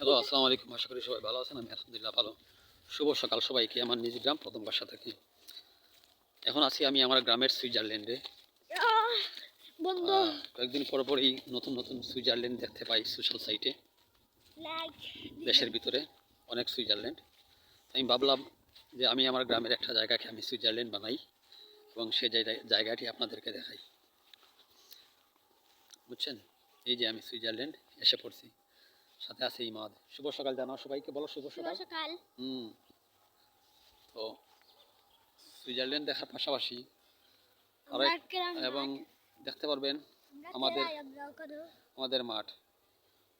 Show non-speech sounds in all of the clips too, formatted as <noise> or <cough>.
Hello আসসালামু আলাইকুম আশা করি সবাই ভালো আছেন। আমি আলহামদুলিল্লাহ ভালো। শুভ সকাল সবাইকে আমার নিজ গ্রাম প্রথম বাসা থেকে। এখন আছি আমি আমার গ্রামের সুইজারল্যান্ডে। কয়েকদিন পর পরই নতুন নতুন সুইজারল্যান্ড দেখতে পাই সোশ্যাল সাইটে। দেশের ভিতরে অনেক সুইজারল্যান্ড। আমি ভাবলাম যে আমি আমার গ্রামের একটা জায়গাকে আমি সুইজারল্যান্ড বানাই এবং সেই জায়গায় জায়গাটি আপনাদেরকে দেখাই। বুঝছেন? এই যে আমি সুইজারল্যান্ড এসে পড়ছি। সাথে আছে ইমাদ শুভ সকাল জানাও সবাইকে বলো শুভ শুভ সকাল। হুম। তো সুইজারল্যান্ড দেখার পাশাপাশি এবং দেখতে পারবেন আমাদের-। আমাদের মাঠ।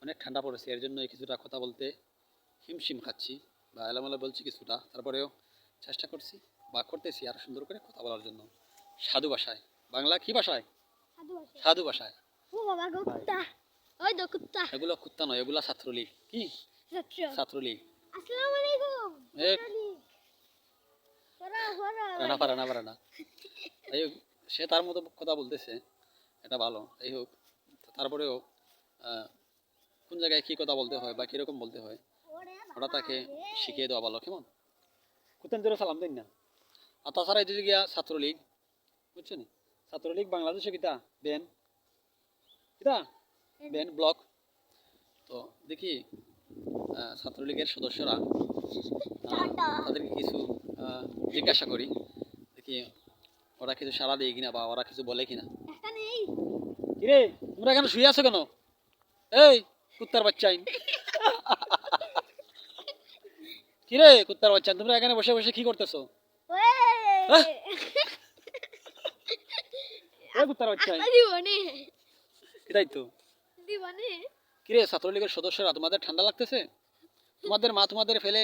অনেক ঠান্ডা পড়েছে এর জন্য কিছুটা কথা বলতে হিমশিম খাচ্ছি বা এলোমেলো বলছি কিছুটা। তারপরেও চেষ্টা করছি বা করতেছি আরও সুন্দর করে কথা বলার জন্য। সাধু ভাষায়। বাংলা কি ভাষায়? সাধু। ভাষায়। ওই তো কুত্তা। এগুলো কুত্তা নয় এগুলা কি? আসসালামু আলাইকুম রানা পারে না পারে না। সে তার মতো কথা বলতেছে। এটা ভালো। যাই হোক তারপরেও কোন জায়গায় কি কথা বলতে হয় বা কীরকম বলতে হয় ওরে তাকে শিখিয়ে দেওয়া ভালো কেমন? কুতেন জোরে সালাম দিন না। আর তাছাড়া এদিকে গিয়া ছাত্রলীগ বুঝছেন? ছাত্রলীগ বাংলাদেশে কিতা? বেন কিতা? বেন ব্লক তো দেখি ছাত্রলীগের সদস্যরা তাদেরকে কিছু জিজ্ঞাসা করি দেখি ওরা কিছু সাড়া দেয় কিনা বা ওরা কিছু বলে কিনা কিরে তোমরা এখানে শুয়ে আছো কেন এই কুত্তার বাচ্চাই কিরে কুত্তার বাচ্চা তোমরা এখানে বসে বসে কি করতেছো কুত্তার বাচ্চাই আস্তা এটাই তো দিবনে কিরে ছাত্রলীগের সদস্যরা তোমাদের ঠান্ডা লাগতেছে? তোমাদের মা তোমাদের ফেলে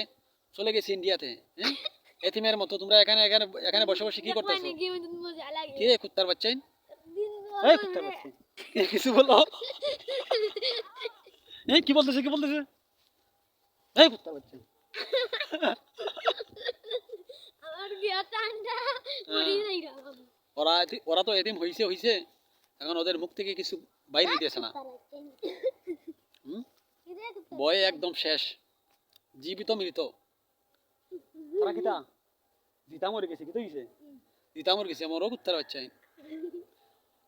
চলে গেছে ইন্ডিয়াতে হ্যাঁ? এতিমের মতো তোমরা এখানে এখানে এখানে বসে বসে কি করতেছো? মানে কিরে কুত্তার বাচ্চাই এই? কুত্তার বাচ্চা। <laughs> কিছু বলো। এই কি বলতেছে কি বলতেছে? এই কুত্তার বাচ্চা। আমার গিয়া ঠান্ডা পড়ি যাই ওরা ওরা তো এদিন হইছে হইছে। এখন ওদের মুখ থেকে কিছু বাইরে দিতেছে না। বয়ে একদম শেষ। জীবিত মৃত।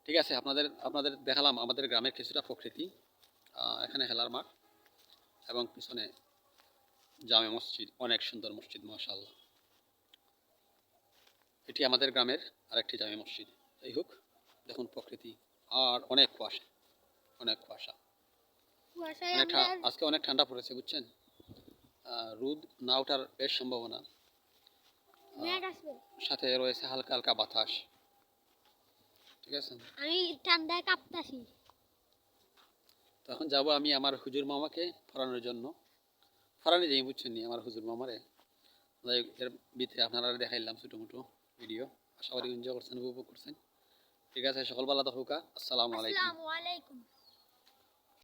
ঠিক আছে, আপনাদের আপনাদের দেখালাম আমাদের গ্রামের কিছুটা প্রকৃতি এখানে খেলার মাঠ এবং পিছনে জামে মসজিদ, অনেক সুন্দর মসজিদ, মাশাআল্লাহ। এটি আমাদের গ্রামের আরেকটি জামে মসজিদ। যাই হোক, দেখুন প্রকৃতি। আর অনেক কুয়াশা অনেক কুয়াশা। অনেক আজকে অনেক ঠান্ডা পড়েছে বুঝছেন? রোদ না ওঠার বেশ সম্ভাবনা। সাথে রয়েছে হালকা হালকা বাতাস। ঠিক আছে? আমি ঠান্ডায় কাঁপতাছি। তো এখন যাব আমি আমার হুজুর মামাকে ফরানোর জন্য। ফরানি যাই বুঝছেন নি আমার হুজুর মামারে। এর ভিতরে আপনারা দেখাইলাম ছোটো মোটো ভিডিও। আশা করি এনজয় করছেন উপভোগ করছেন। ঠিক আছে সকল আসসালামু আলাইকুম। আসসালামু আলাইকুম।